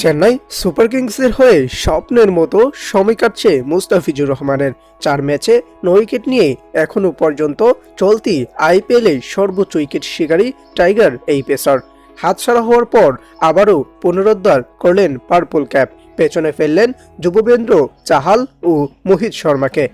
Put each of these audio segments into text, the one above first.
Chennai super কিংসের হয়ে স্বপ্নের মতো সময় কাটছে মুস্তাফিজুর রহমানের। চার ম্যাচে নয় উইকেট নিয়ে এখনও পর্যন্ত চলতি আইপিএলে সর্বোচ্চ উইকেট শিকারী টাইগার এই পেসার। হাতছাড়া হওয়ার পর আবারও পুনরুদ্ধার করলেন পার্পল ক্যাপ। পেছনে ফেললেন যুববেন্দ্র চাহাল ও মোহিত শর্মাকে।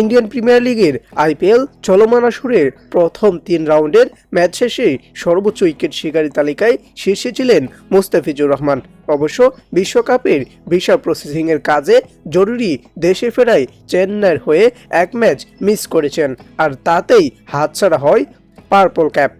ইন্ডিয়ান প্রিমিয়ার লিগের আইপিএল চলমান আসরের প্রথম তিন রাউন্ডের ম্যাচ শেষে সর্বোচ্চ উইকেট শিকারী তালিকায় শীর্ষে ছিলেন মোস্তাফিজুর রহমান। অবশ্য বিশ্বকাপের ভিসা প্রসেসিংয়ের কাজে জরুরি দেশে ফেরায় চেন্নাইয়ের হয়ে এক ম্যাচ মিস করেছেন, আর তাতেই হাতছাড়া হয় পার্পল ক্যাপ।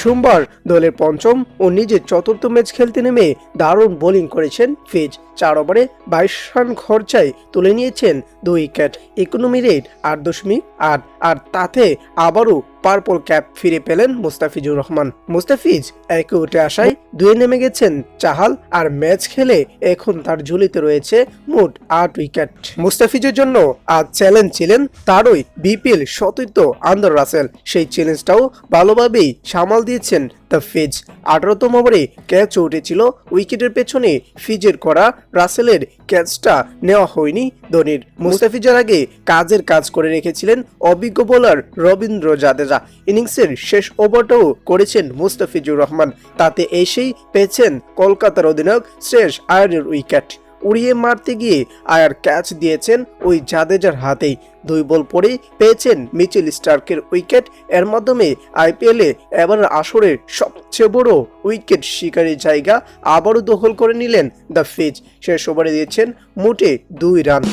সোমবার দলের পঞ্চম ও নিজের চতুর্থ ম্যাচ খেলতে নেমে দারুণ বোলিং করেছেন ফিজ। চার ওভারে বাইশ রান খরচায় তুলে নিয়েছেন দুই উইকেট ইকোনমি রেট আট দশমিক আট আর তাতে আবারও পার্পল ক্যাপ ফিরে পেলেন মুস্তাফিজুর রহমান। মুস্তাফিজ একে উঠে আসায় দুয়ে নেমে গেছেন চাহাল আর ম্যাচ খেলে এখন তার ঝুলিতে রয়েছে মোট আট উইকেট। মুস্তাফিজের জন্য আজ চ্যালেঞ্জ ছিলেন তারই বিপিএল সতীর্থ আন্দর রাসেল। সেই চ্যালেঞ্জটাও ভালোভাবেই সামাল দিয়েছেন ফিজ। আঠারোতম ওভারে ক্যাচ উঠেছিল। উইকেটের পেছনে ফিজের করা রাসেলের ক্যাচটা নেওয়া হয়নি ধোনির। মুস্তাফিজের আগে কাজের কাজ করে রেখেছিলেন অভিজ্ঞ বোলার রবীন্দ্র জাদেজা। ইনিংসের শেষ ওভারটাও করেছেন মুস্তাফিজুর রহমান। তাতে এসেই পেয়েছেন কলকাতার অধিনায়ক শেষ আয়নের উইকেট। উড়িয়ে মারতে গিয়ে আয়ার ক্যাচ দিয়েছেন ওই জাদেজার হাতেই। দুই বল পরেই পেয়েছেন মিচেল স্টার্কের উইকেট। এর মাধ্যমে আইপিএলে এবার আসরের সবচেয়ে বড় উইকেট শিকারের জায়গা আবারও দখল করে নিলেন দ্য ফিজ। শেষ ওভারে দিয়েছেন মোটে দুই রান।